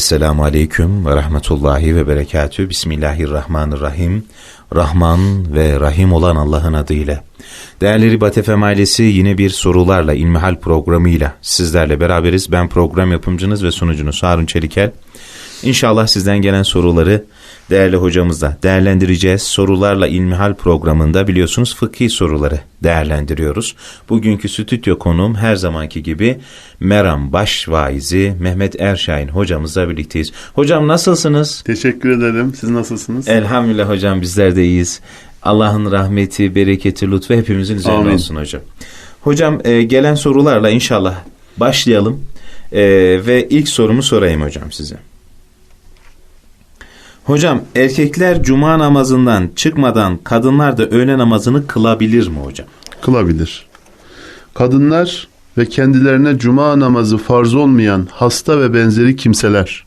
Esselamu Aleyküm ve Rahmetullahi ve Berekatü. Bismillahirrahmanirrahim. Rahman ve Rahim olan Allah'ın adıyla. Değerli Ribat Efem ailesi yine bir sorularla İlmihal programıyla sizlerle beraberiz. Ben program yapımcınız ve sunucunuz Harun Çelikel. İnşallah sizden gelen soruları değerli hocamızla değerlendireceğiz. Sorularla İlmihal programında biliyorsunuz fıkhi soruları değerlendiriyoruz. Bugünkü stüdyo konuğum her zamanki gibi Meram Başvaizi Mehmet Erşahin hocamızla birlikteyiz. Hocam nasılsınız? Teşekkür ederim. Siz nasılsınız? Elhamdülillah hocam bizler de iyiyiz. Allah'ın rahmeti, bereketi, lütfu hepimizin üzerine Amin. olsun hocam. Hocam e, gelen sorularla inşallah başlayalım. E, ve ilk sorumu sorayım hocam size. Hocam erkekler cuma namazından çıkmadan kadınlar da öğle namazını kılabilir mi hocam? Kılabilir. Kadınlar ve kendilerine cuma namazı farz olmayan hasta ve benzeri kimseler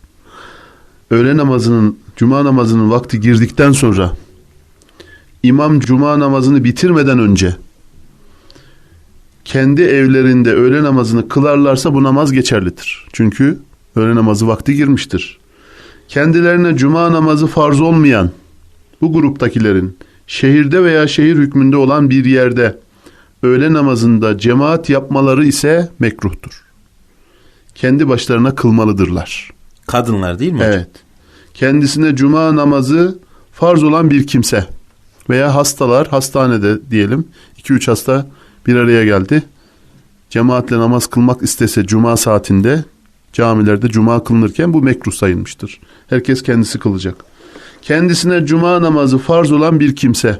öğle namazının cuma namazının vakti girdikten sonra imam cuma namazını bitirmeden önce kendi evlerinde öğle namazını kılarlarsa bu namaz geçerlidir. Çünkü öğle namazı vakti girmiştir. Kendilerine cuma namazı farz olmayan bu gruptakilerin şehirde veya şehir hükmünde olan bir yerde öğle namazında cemaat yapmaları ise mekruhtur. Kendi başlarına kılmalıdırlar. Kadınlar değil mi hocam? Evet. Kendisine cuma namazı farz olan bir kimse veya hastalar hastanede diyelim 2-3 hasta bir araya geldi. Cemaatle namaz kılmak istese cuma saatinde camilerde cuma kılınırken bu mekruh sayılmıştır. Herkes kendisi kılacak. Kendisine cuma namazı farz olan bir kimse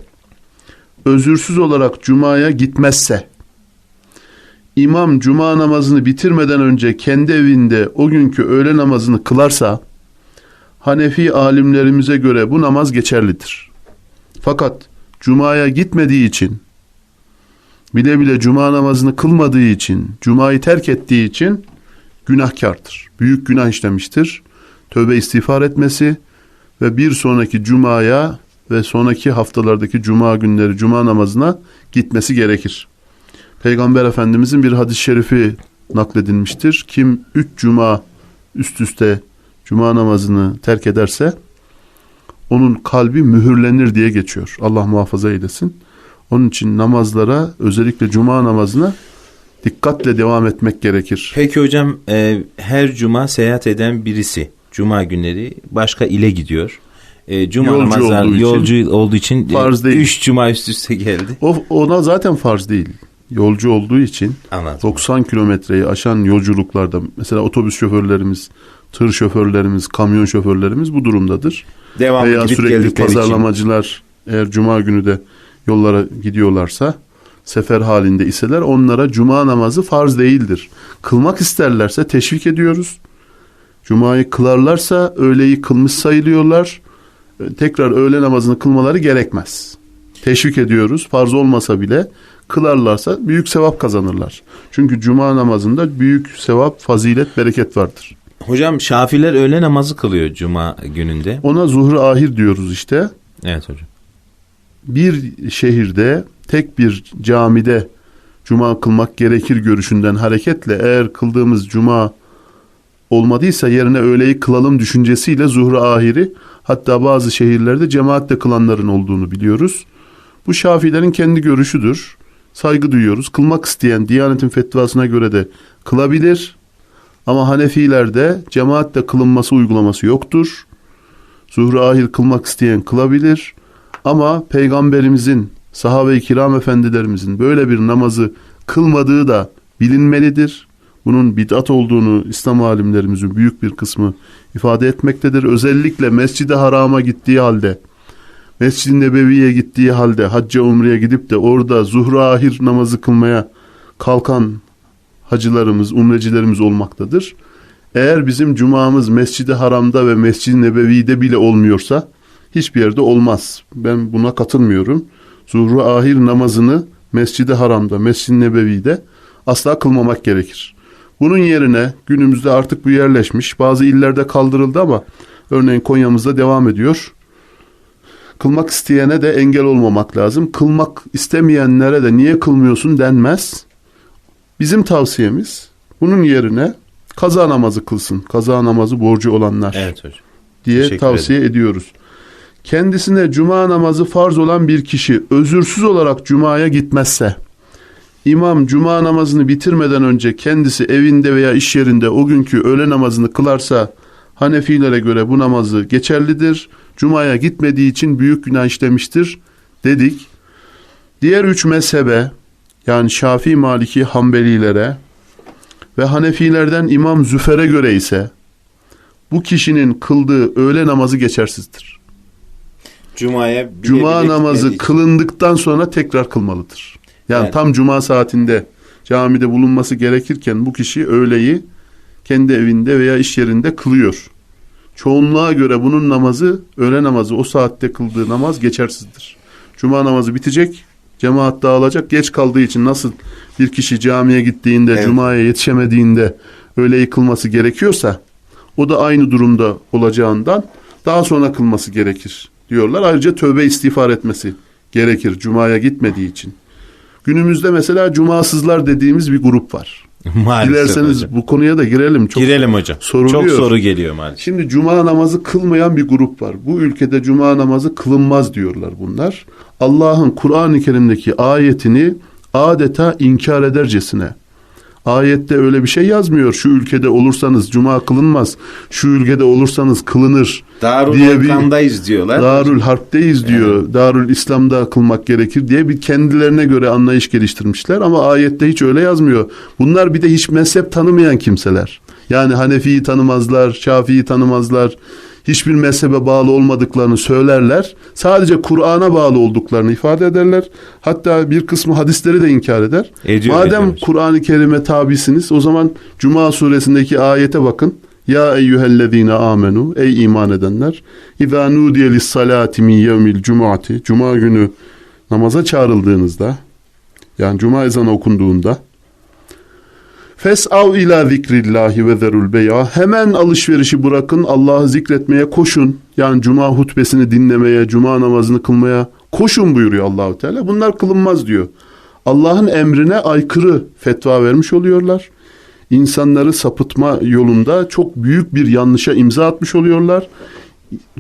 özürsüz olarak cumaya gitmezse imam cuma namazını bitirmeden önce kendi evinde o günkü öğle namazını kılarsa Hanefi alimlerimize göre bu namaz geçerlidir. Fakat cumaya gitmediği için bile bile cuma namazını kılmadığı için, cumayı terk ettiği için günahkardır. Büyük günah işlemiştir. Tövbe istiğfar etmesi ve bir sonraki cumaya ve sonraki haftalardaki cuma günleri cuma namazına gitmesi gerekir. Peygamber Efendimizin bir hadis-i şerifi nakledilmiştir. Kim üç cuma üst üste cuma namazını terk ederse onun kalbi mühürlenir diye geçiyor. Allah muhafaza eylesin. Onun için namazlara özellikle cuma namazına dikkatle devam etmek gerekir. Peki hocam e, her cuma seyahat eden birisi cuma günleri başka ile gidiyor. E, cuma Yolcu namazlar olduğu için- yolcu olduğu için e, Farz değil. üç cuma üst üste geldi. O ona zaten farz değil. Yolcu olduğu için Anladım. 90 kilometreyi aşan yolculuklarda mesela otobüs şoförlerimiz, tır şoförlerimiz, kamyon şoförlerimiz bu durumdadır. Devamlı Veya sürekli geldikleri için. pazarlamacılar eğer cuma günü de yollara gidiyorlarsa sefer halinde iseler onlara cuma namazı farz değildir. Kılmak isterlerse teşvik ediyoruz. Cumayı kılarlarsa öğleyi kılmış sayılıyorlar. E, Tekrar öğle namazını kılmaları gerekmez. Teşvik ediyoruz. Farz olmasa bile kılarlarsa büyük sevap kazanırlar. Çünkü cuma namazında büyük sevap, fazilet, bereket vardır. Hocam Şafiler öğle namazı kılıyor cuma gününde. Ona zuhru ahir diyoruz işte. Evet hocam. Bir şehirde tek bir camide cuma kılmak gerekir görüşünden hareketle eğer kıldığımız cuma olmadıysa yerine öğleyi kılalım düşüncesiyle zuhru ahiri hatta bazı şehirlerde cemaatle kılanların olduğunu biliyoruz. Bu Şafilerin kendi görüşüdür. Saygı duyuyoruz. Kılmak isteyen Diyanet'in fetvasına göre de kılabilir. Ama Hanefilerde cemaatle kılınması uygulaması yoktur. Zuhru ahir kılmak isteyen kılabilir. Ama peygamberimizin, sahabe-i kiram efendilerimizin böyle bir namazı kılmadığı da bilinmelidir. Bunun bid'at olduğunu İslam alimlerimizin büyük bir kısmı ifade etmektedir. Özellikle Mescid-i Haram'a gittiği halde, Mescid-i Nebevi'ye gittiği halde, hacca umreye gidip de orada zuhru ahir namazı kılmaya kalkan hacılarımız, umrecilerimiz olmaktadır. Eğer bizim cumamız Mescid-i Haram'da ve Mescid-i Nebevi'de bile olmuyorsa hiçbir yerde olmaz. Ben buna katılmıyorum. Zuhru ahir namazını Mescid-i Haram'da, Mescid-i Nebevi'de asla kılmamak gerekir. Bunun yerine günümüzde artık bu yerleşmiş. Bazı illerde kaldırıldı ama örneğin Konya'mızda devam ediyor. Kılmak isteyene de engel olmamak lazım. Kılmak istemeyenlere de niye kılmıyorsun denmez. Bizim tavsiyemiz bunun yerine kaza namazı kılsın. Kaza namazı borcu olanlar Evet hocam. diye Teşekkür tavsiye ediyoruz. Kendisine cuma namazı farz olan bir kişi özürsüz olarak cumaya gitmezse, imam cuma namazını bitirmeden önce kendisi evinde veya iş yerinde o günkü öğle namazını kılarsa, Hanefilere göre bu namazı geçerlidir. Cumaya gitmediği için büyük günah işlemiştir dedik. Diğer üç mezhebe yani Şafii, Maliki, Hanbelilere ve Hanefilerden İmam Züfer'e göre ise bu kişinin kıldığı öğle namazı geçersizdir. Cuma'ya bile Cuma bile namazı için. kılındıktan sonra tekrar kılmalıdır. Yani Evet. tam cuma saatinde camide bulunması gerekirken bu kişi öğleyi kendi evinde veya iş yerinde kılıyor. Çoğunluğa göre bunun namazı, öğle namazı o saatte kıldığı namaz geçersizdir. Cuma namazı bitecek, cemaat dağılacak. Geç kaldığı için nasıl bir kişi camiye gittiğinde, Evet. cumaya yetişemediğinde öğleyi kılması gerekiyorsa o da aynı durumda olacağından daha sonra kılması gerekir diyorlar. Ayrıca tövbe istiğfar etmesi gerekir cumaya gitmediği için. Günümüzde mesela cumasızlar dediğimiz bir grup var. Maalesef Dilerseniz hocam. bu konuya da girelim. Çok Girelim hocam. soruluyor. Çok soru geliyor maalesef. Şimdi cuma namazı kılmayan bir grup var. Bu ülkede cuma namazı kılınmaz diyorlar bunlar. Allah'ın Kur'an-ı Kerim'deki ayetini adeta inkar edercesine. Ayette öyle bir şey yazmıyor. Şu ülkede olursanız cuma kılınmaz. Şu ülkede olursanız kılınır. Darul diye bir- diyorlar. Darül Harp'teyiz diyor. Darül İslam'da kılmak gerekir diye bir kendilerine göre anlayış geliştirmişler ama ayette hiç öyle yazmıyor. Bunlar bir de hiç mezhep tanımayan kimseler. Yani Hanefi'yi tanımazlar, Şafii'yi tanımazlar. Hiçbir mezhebe bağlı olmadıklarını söylerler. Sadece Kur'an'a bağlı olduklarını ifade ederler. Hatta bir kısmı hadisleri de inkar eder. Ediyor, Madem. Kur'an-ı Kerim'e tabisiniz o zaman Cuma suresindeki ayete bakın. Ya eyyühellezine amenu ey iman edenler İzâ nudiye lissalâti min yevmil cum'ati Cuma günü namaza çağrıldığınızda yani Cuma ezanı okunduğunda Fes'av ila zikrillahi ve zerul beya hemen alışverişi bırakın Allah'ı zikretmeye koşun. Yani cuma hutbesini dinlemeye, cuma namazını kılmaya koşun buyuruyor Allahu Teala. Bunlar kılınmaz diyor. Allah'ın emrine aykırı fetva vermiş oluyorlar. İnsanları sapıtma yolunda çok büyük bir yanlışa imza atmış oluyorlar.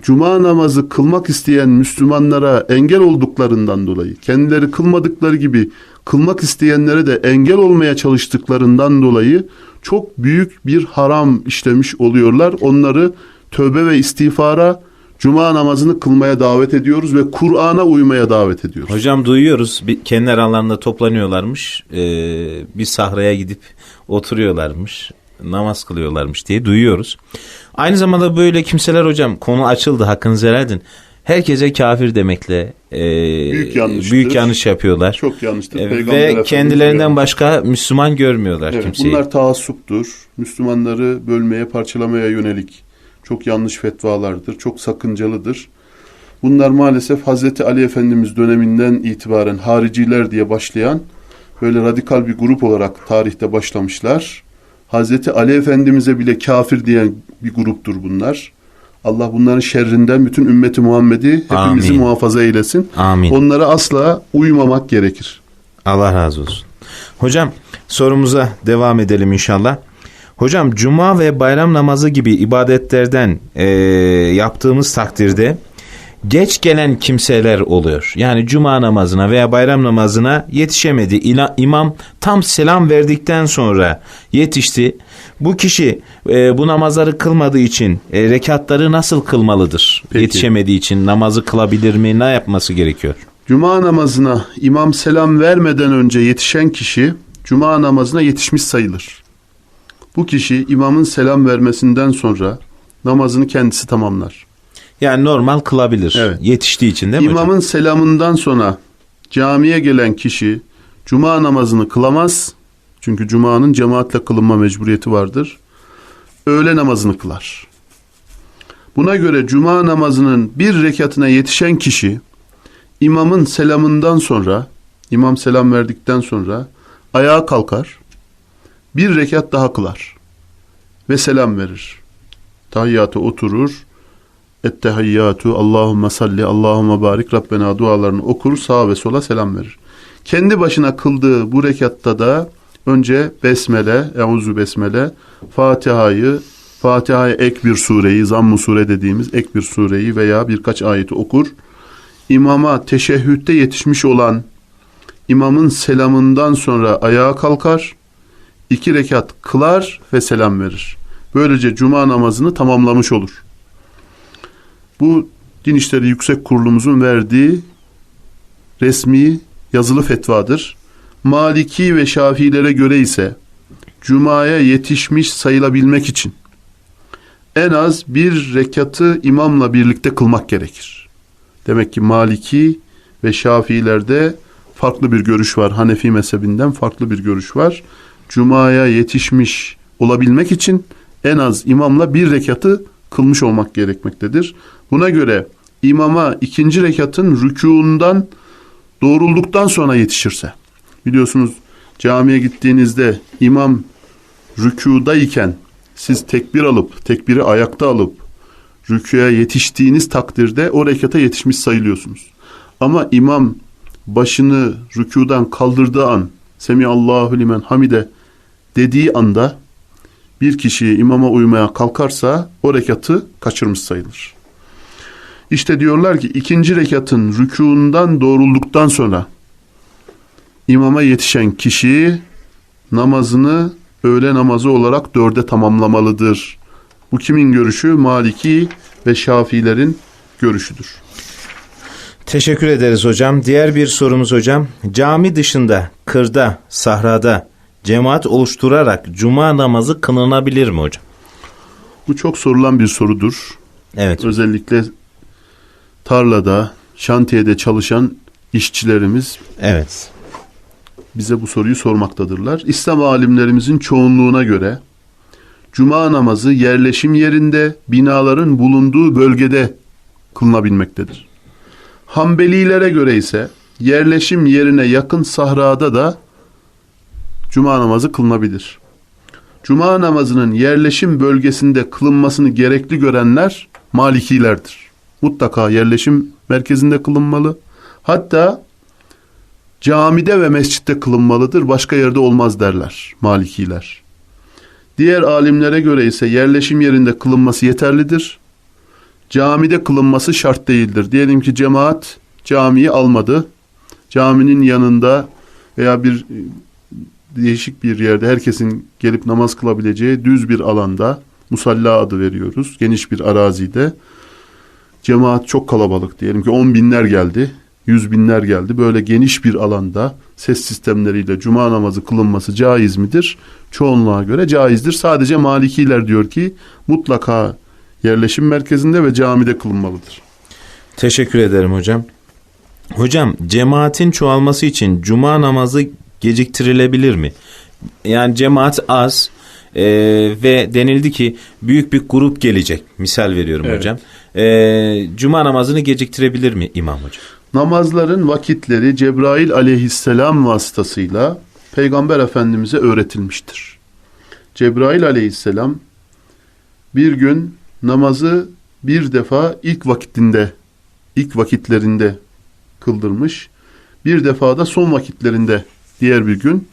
Cuma namazı kılmak isteyen Müslümanlara engel olduklarından dolayı, kendileri kılmadıkları gibi kılmak isteyenlere de engel olmaya çalıştıklarından dolayı çok büyük bir haram işlemiş oluyorlar. Onları tövbe ve istiğfara, cuma namazını kılmaya davet ediyoruz ve Kur'an'a uymaya davet ediyoruz. Hocam duyuyoruz bir kendi aralarında toplanıyorlarmış. Ee, bir sahraya gidip oturuyorlarmış. Namaz kılıyorlarmış diye duyuyoruz. Aynı zamanda böyle kimseler hocam konu açıldı hakkınızı helal edin. Herkese kafir demekle e, Büyük yanlıştır. büyük yanlış yapıyorlar. Çok yanlıştır. E, Peygamber ve Efendimiz kendilerinden başka Müslüman görmüyorlar Evet, kimseyi. bunlar taassuptur. Müslümanları bölmeye, parçalamaya yönelik çok yanlış fetvalardır, çok sakıncalıdır. Bunlar maalesef Hazreti Ali Efendimiz döneminden itibaren hariciler diye başlayan böyle radikal bir grup olarak tarihte başlamışlar. Hazreti Ali Efendimiz'e bile kafir diyen bir gruptur bunlar. Allah bunların şerrinden bütün ümmeti Muhammed'i hepimizi Amin. muhafaza eylesin. Amin. Onlara asla uymamak gerekir. Allah razı olsun. Hocam sorumuza devam edelim inşallah. Hocam cuma ve bayram namazı gibi ibadetlerden eee, yaptığımız takdirde geç gelen kimseler oluyor. Yani cuma namazına veya bayram namazına yetişemedi. İla, imam tam selam verdikten sonra yetişti. Bu kişi eee, bu namazları kılmadığı için e, rekatları nasıl kılmalıdır? Peki. Yetişemediği için namazı kılabilir mi? Ne yapması gerekiyor? Cuma namazına imam selam vermeden önce yetişen kişi cuma namazına yetişmiş sayılır. Bu kişi imamın selam vermesinden sonra namazını kendisi tamamlar. Yani normal kılabilir. Evet. Yetiştiği için değil mi hocam? İmamın selamından sonra camiye gelen kişi cuma namazını kılamaz. Çünkü cumanın cemaatle kılınma mecburiyeti vardır. Öğle namazını kılar. Buna göre cuma namazının bir rekatına yetişen kişi imamın selamından sonra imam selam verdikten sonra ayağa kalkar. Bir rekat daha kılar ve selam verir. Tahiyyata oturur. Ettehiyyatu Allahümme salli Allahümme barik Rabbena dualarını okur sağa ve sola selam verir. Kendi başına kıldığı bu rekatta da önce Besmele, Euzu Besmele, Fatiha'yı, Fatiha'ya ek bir sureyi, zamm-ı sure dediğimiz ek bir sureyi veya birkaç ayeti okur. İmama teşehhütte yetişmiş olan imamın selamından sonra ayağa kalkar, iki rekat kılar ve selam verir. Böylece cuma namazını tamamlamış olur. Bu Din İşleri Yüksek Kurulumuzun verdiği resmi yazılı fetvadır. Maliki ve Şafilere göre ise Cuma'ya yetişmiş sayılabilmek için en az bir rekatı imamla birlikte kılmak gerekir. Demek ki Maliki ve Şafilerde farklı bir görüş var. Hanefi mezhebinden farklı bir görüş var. Cuma'ya yetişmiş olabilmek için en az imamla bir rekatı kılmış olmak gerekmektedir. Buna göre imama ikinci rekatın rükuundan doğrulduktan sonra yetişirse biliyorsunuz camiye gittiğinizde imam rükudayken siz tekbir alıp tekbiri ayakta alıp rüküye yetiştiğiniz takdirde o rekata yetişmiş sayılıyorsunuz. Ama imam başını rükudan kaldırdığı an Semi Allahu limen hamide dediği anda bir kişi imama uymaya kalkarsa o rekatı kaçırmış sayılır. İşte diyorlar ki ikinci rekatın rükuundan doğrulduktan sonra imama yetişen kişi namazını öğle namazı olarak dörde tamamlamalıdır. Bu kimin görüşü? Maliki ve Şafilerin görüşüdür. Teşekkür ederiz hocam. Diğer bir sorumuz hocam. Cami dışında, kırda, sahrada cemaat oluşturarak cuma namazı kılınabilir mi hocam? Bu çok sorulan bir sorudur. Evet. Özellikle tarlada, şantiyede çalışan işçilerimiz Evet. Bize bu soruyu sormaktadırlar. İslam alimlerimizin çoğunluğuna göre cuma namazı yerleşim yerinde, binaların bulunduğu bölgede kılınabilmektedir. Hanbelilere göre ise yerleşim yerine yakın sahrada da cuma namazı kılınabilir. Cuma namazının yerleşim bölgesinde kılınmasını gerekli görenler Malikilerdir. Mutlaka yerleşim merkezinde kılınmalı. Hatta camide ve mescitte kılınmalıdır. Başka yerde olmaz derler Malikiler. Diğer alimlere göre ise yerleşim yerinde kılınması yeterlidir. Camide kılınması şart değildir. Diyelim ki cemaat camiyi almadı. Caminin yanında veya bir değişik bir yerde herkesin gelip namaz kılabileceği düz bir alanda musalla adı veriyoruz. Geniş bir arazide cemaat çok kalabalık diyelim ki on binler geldi, yüz binler geldi. Böyle geniş bir alanda ses sistemleriyle cuma namazı kılınması caiz midir? Çoğunluğa göre caizdir. Sadece Malikiler diyor ki mutlaka yerleşim merkezinde ve camide kılınmalıdır. Teşekkür ederim hocam. Hocam cemaatin çoğalması için cuma namazı geciktirilebilir mi? Yani cemaat az e, ve denildi ki büyük bir grup gelecek. Misal veriyorum Evet. hocam. E, cuma namazını geciktirebilir mi imam hocam? Namazların vakitleri Cebrail aleyhisselam vasıtasıyla Peygamber Efendimiz'e öğretilmiştir. Cebrail aleyhisselam bir gün namazı bir defa ilk vakitinde, ilk vakitlerinde kıldırmış. Bir defa da son vakitlerinde diğer bir gün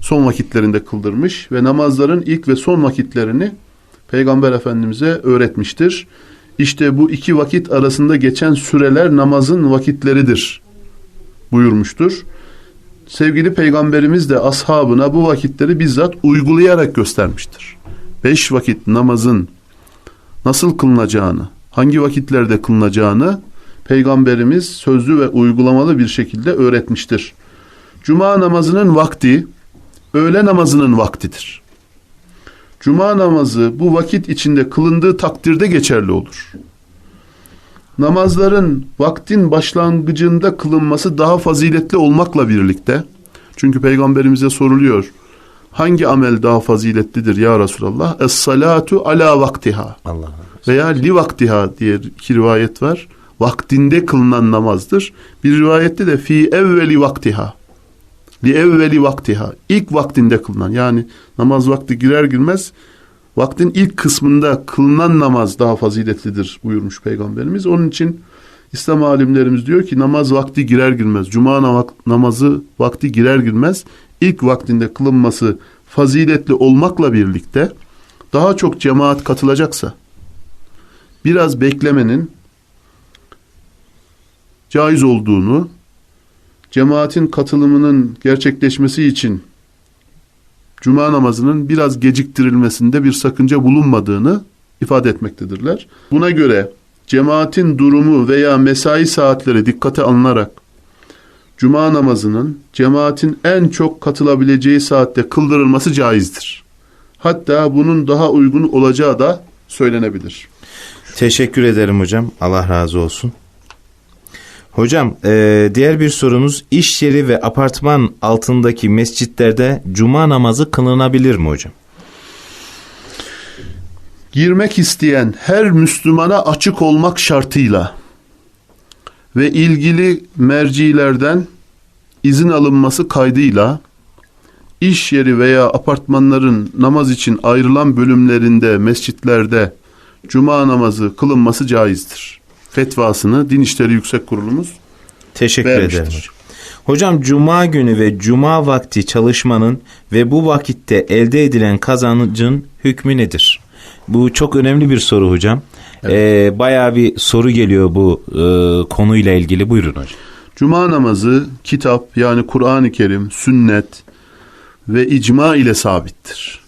son vakitlerinde kıldırmış ve namazların ilk ve son vakitlerini Peygamber Efendimiz'e öğretmiştir. İşte bu iki vakit arasında geçen süreler namazın vakitleridir buyurmuştur. Sevgili Peygamberimiz de ashabına bu vakitleri bizzat uygulayarak göstermiştir. Beş vakit namazın nasıl kılınacağını, hangi vakitlerde kılınacağını Peygamberimiz sözlü ve uygulamalı bir şekilde öğretmiştir. Cuma namazının vakti, öğle namazının vaktidir. Cuma namazı bu vakit içinde kılındığı takdirde geçerli olur. Namazların vaktin başlangıcında kılınması daha faziletli olmakla birlikte, çünkü peygamberimize soruluyor, hangi amel daha faziletlidir ya Resulallah? Es-salatu ala vaktiha Allah veya li vaktiha diye iki rivayet var. Vaktinde kılınan namazdır. Bir rivayette de fi evveli vaktiha. Li evveli vaktiha. İlk vaktinde kılınan yani namaz vakti girer girmez vaktin ilk kısmında kılınan namaz daha faziletlidir buyurmuş Peygamberimiz. Onun için İslam alimlerimiz diyor ki namaz vakti girer girmez, cuma namazı vakti girer girmez ilk vaktinde kılınması faziletli olmakla birlikte daha çok cemaat katılacaksa biraz beklemenin caiz olduğunu, cemaatin katılımının gerçekleşmesi için cuma namazının biraz geciktirilmesinde bir sakınca bulunmadığını ifade etmektedirler. Buna göre cemaatin durumu veya mesai saatleri dikkate alınarak cuma namazının cemaatin en çok katılabileceği saatte kıldırılması caizdir. Hatta bunun daha uygun olacağı da söylenebilir. Teşekkür ederim hocam. Allah razı olsun. Hocam e, diğer bir sorumuz iş yeri ve apartman altındaki mescitlerde cuma namazı kılınabilir mi hocam? girmek isteyen her Müslümana açık olmak şartıyla ve ilgili mercilerden izin alınması kaydıyla iş yeri veya apartmanların namaz için ayrılan bölümlerinde, mescitlerde cuma namazı kılınması caizdir. Fetvasını Din İşleri Yüksek Kurulumuz Teşekkür Vermiştir. ederim hocam. Cuma günü ve cuma vakti çalışmanın ve bu vakitte elde edilen kazancın hükmü nedir? Bu çok önemli bir soru hocam. Ee, bayağı bir soru geliyor bu e, konuyla ilgili. Buyurun hocam. Cuma namazı kitap yani Kur'an-ı Kerim, sünnet ve icma ile sabittir.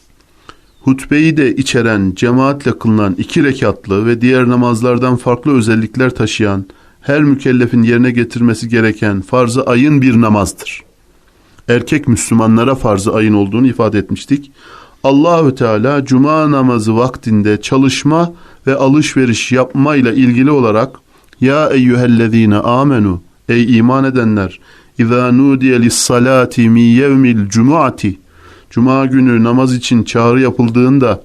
Hutbeyi de içeren cemaatle kılınan iki rekatlı ve diğer namazlardan farklı özellikler taşıyan her mükellefin yerine getirmesi gereken farz-ı ayın bir namazdır. Erkek Müslümanlara farz-ı ayın olduğunu ifade etmiştik. Allahü Teala cuma namazı vaktinde çalışma ve alışveriş yapmayla ilgili olarak ya eyyühellezine amenu ey iman edenler İza nudiye lis-salati min yevmil cumuati Cuma günü namaz için çağrı yapıldığında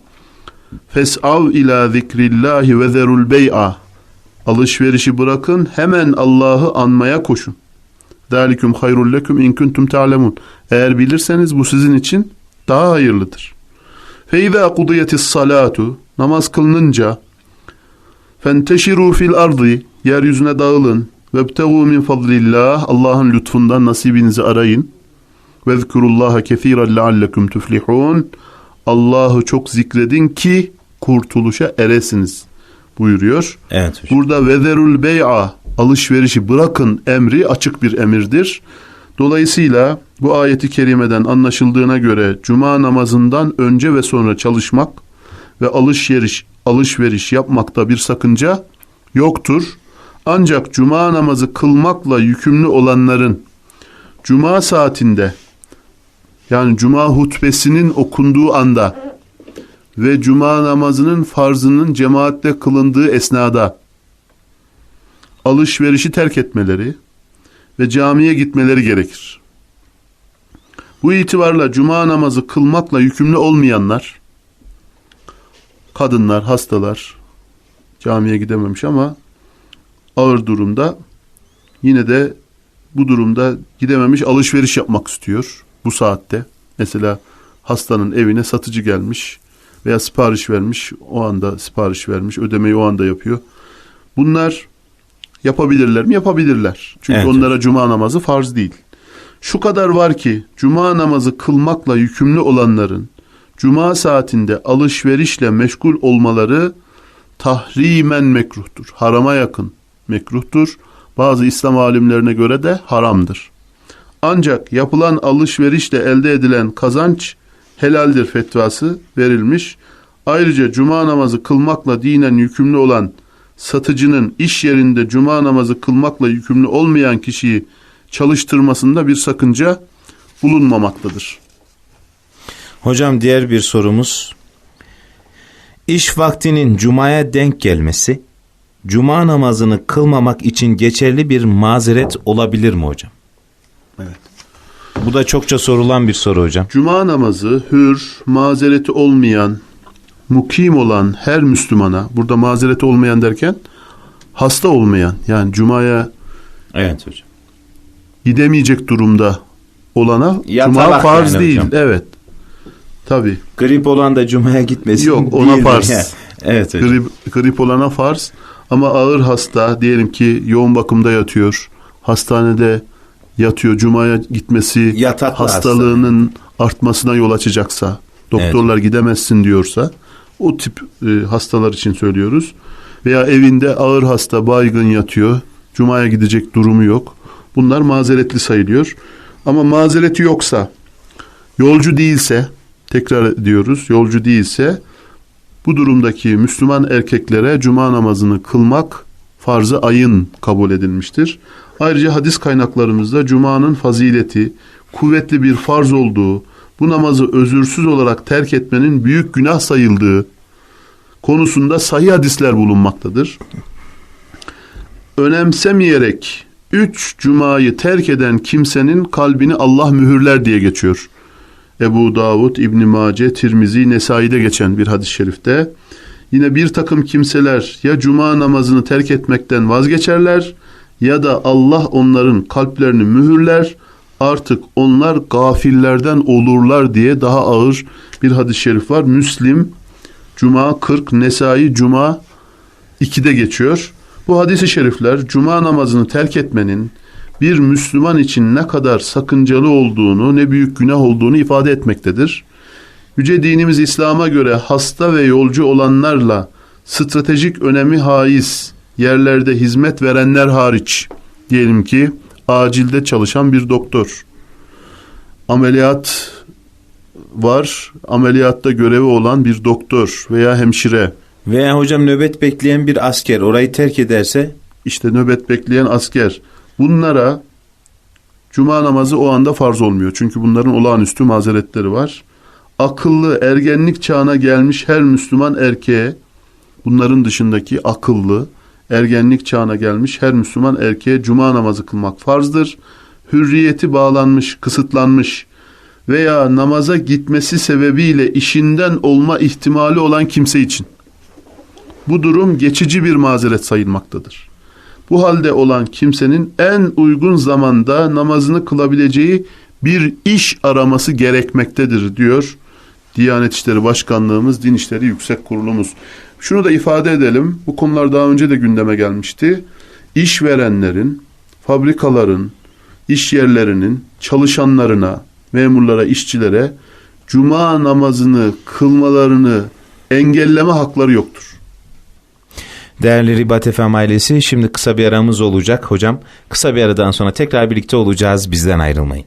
fes'av ila zikrillahi ve zerul bey'a alışverişi bırakın hemen Allah'ı anmaya koşun. Dalikum hayrul lekum in kuntum ta'lemun. Eğer bilirseniz bu sizin için daha hayırlıdır. Fe izâ kudiyetis salatu namaz kılınınca fenteşiru fil ardı yeryüzüne dağılın vebtegu min fadlillah Allah'ın lütfundan nasibinizi arayın. Vezkurullaha kesiren leallekum tuflihun. Allah'ı çok zikredin ki kurtuluşa eresiniz buyuruyor. Evet hocam. Burada vezerul bey'a alışverişi bırakın emri açık bir emirdir. Dolayısıyla bu ayeti kerimeden anlaşıldığına göre cuma namazından önce ve sonra çalışmak ve alışveriş alışveriş yapmakta bir sakınca yoktur. Ancak cuma namazı kılmakla yükümlü olanların cuma saatinde yani cuma hutbesinin okunduğu anda ve cuma namazının farzının cemaatle kılındığı esnada alışverişi terk etmeleri ve camiye gitmeleri gerekir. Bu itibarla cuma namazı kılmakla yükümlü olmayanlar, kadınlar, hastalar, camiye gidememiş ama ağır durumda yine de bu durumda gidememiş alışveriş yapmak istiyor bu saatte. Mesela hastanın evine satıcı gelmiş veya sipariş vermiş o anda sipariş vermiş ödemeyi o anda yapıyor. Bunlar yapabilirler mi? Yapabilirler. Çünkü Evet. onlara cuma namazı farz değil. Şu kadar var ki cuma namazı kılmakla yükümlü olanların cuma saatinde alışverişle meşgul olmaları tahrimen mekruhtur. Harama yakın mekruhtur. Bazı İslam alimlerine göre de haramdır. Ancak yapılan alışverişle elde edilen kazanç helaldir fetvası verilmiş. Ayrıca cuma namazı kılmakla dinen yükümlü olan satıcının iş yerinde cuma namazı kılmakla yükümlü olmayan kişiyi çalıştırmasında bir sakınca bulunmamaktadır. Hocam diğer bir sorumuz. İş vaktinin cumaya denk gelmesi, cuma namazını kılmamak için geçerli bir mazeret olabilir mi hocam? Bu da çokça sorulan bir soru hocam. Cuma namazı hür, mazereti olmayan, mukim olan her Müslümana, burada mazereti olmayan derken hasta olmayan yani cumaya Evet hocam. gidemeyecek durumda olana Yatalak cuma farz yani değil. hocam. Evet. Tabi. Grip olan da cumaya gitmesin. Yok, ona değil farz. evet hocam. Grip, grip olana farz ama ağır hasta diyelim ki yoğun bakımda yatıyor. Hastanede yatıyor. Cuma'ya gitmesi Yataklı hastalığının artmasına yol açacaksa, doktorlar gidemezsin diyorsa o tip e, hastalar için söylüyoruz. Veya evinde ağır hasta baygın yatıyor. Cuma'ya gidecek durumu yok. Bunlar mazeretli sayılıyor. Ama mazereti yoksa, yolcu değilse, tekrar ediyoruz, yolcu değilse bu durumdaki Müslüman erkeklere cuma namazını kılmak farzı ayın kabul edilmiştir. Ayrıca hadis kaynaklarımızda cumanın fazileti, kuvvetli bir farz olduğu, bu namazı özürsüz olarak terk etmenin büyük günah sayıldığı konusunda sahih hadisler bulunmaktadır. Önemsemeyerek üç cumayı terk eden kimsenin kalbini Allah mühürler diye geçiyor. Ebu Davud, İbn Mace, Tirmizi, Nesai'de geçen bir hadis-i şerifte. Yine bir takım kimseler ya cuma namazını terk etmekten vazgeçerler ya da Allah onların kalplerini mühürler. Artık onlar gafillerden olurlar diye daha ağır bir hadis-i şerif var. Müslim Cuma 40, Nesai Cuma 2'de geçiyor. Bu hadis-i şerifler cuma namazını terk etmenin bir Müslüman için ne kadar sakıncalı olduğunu, ne büyük günah olduğunu ifade etmektedir. Yüce dinimiz İslam'a göre hasta ve yolcu olanlarla stratejik önemi haiz yerlerde hizmet verenler hariç diyelim ki acilde çalışan bir doktor ameliyat var ameliyatta görevi olan bir doktor veya hemşire Veya hocam nöbet bekleyen bir asker orayı terk ederse işte nöbet bekleyen asker bunlara cuma namazı o anda farz olmuyor. Çünkü bunların olağanüstü mazeretleri var. Akıllı ergenlik çağına gelmiş her Müslüman erkeğe bunların dışındaki akıllı ergenlik çağına gelmiş her Müslüman erkeğe cuma namazı kılmak farzdır. Hürriyeti bağlanmış, kısıtlanmış veya namaza gitmesi sebebiyle işinden olma ihtimali olan kimse için bu durum geçici bir mazeret sayılmaktadır. Bu halde olan kimsenin en uygun zamanda namazını kılabileceği bir iş araması gerekmektedir diyor Diyanet İşleri Başkanlığımız, Din İşleri Yüksek Kurulumuz. Şunu da ifade edelim. Bu konular daha önce de gündeme gelmişti. İşverenlerin, fabrikaların, iş yerlerinin çalışanlarına, memurlara, işçilere cuma namazını kılmalarını engelleme hakları yoktur. Değerli Ribat FM ailesi şimdi kısa bir aramız olacak hocam. Kısa bir aradan sonra tekrar birlikte olacağız bizden ayrılmayın.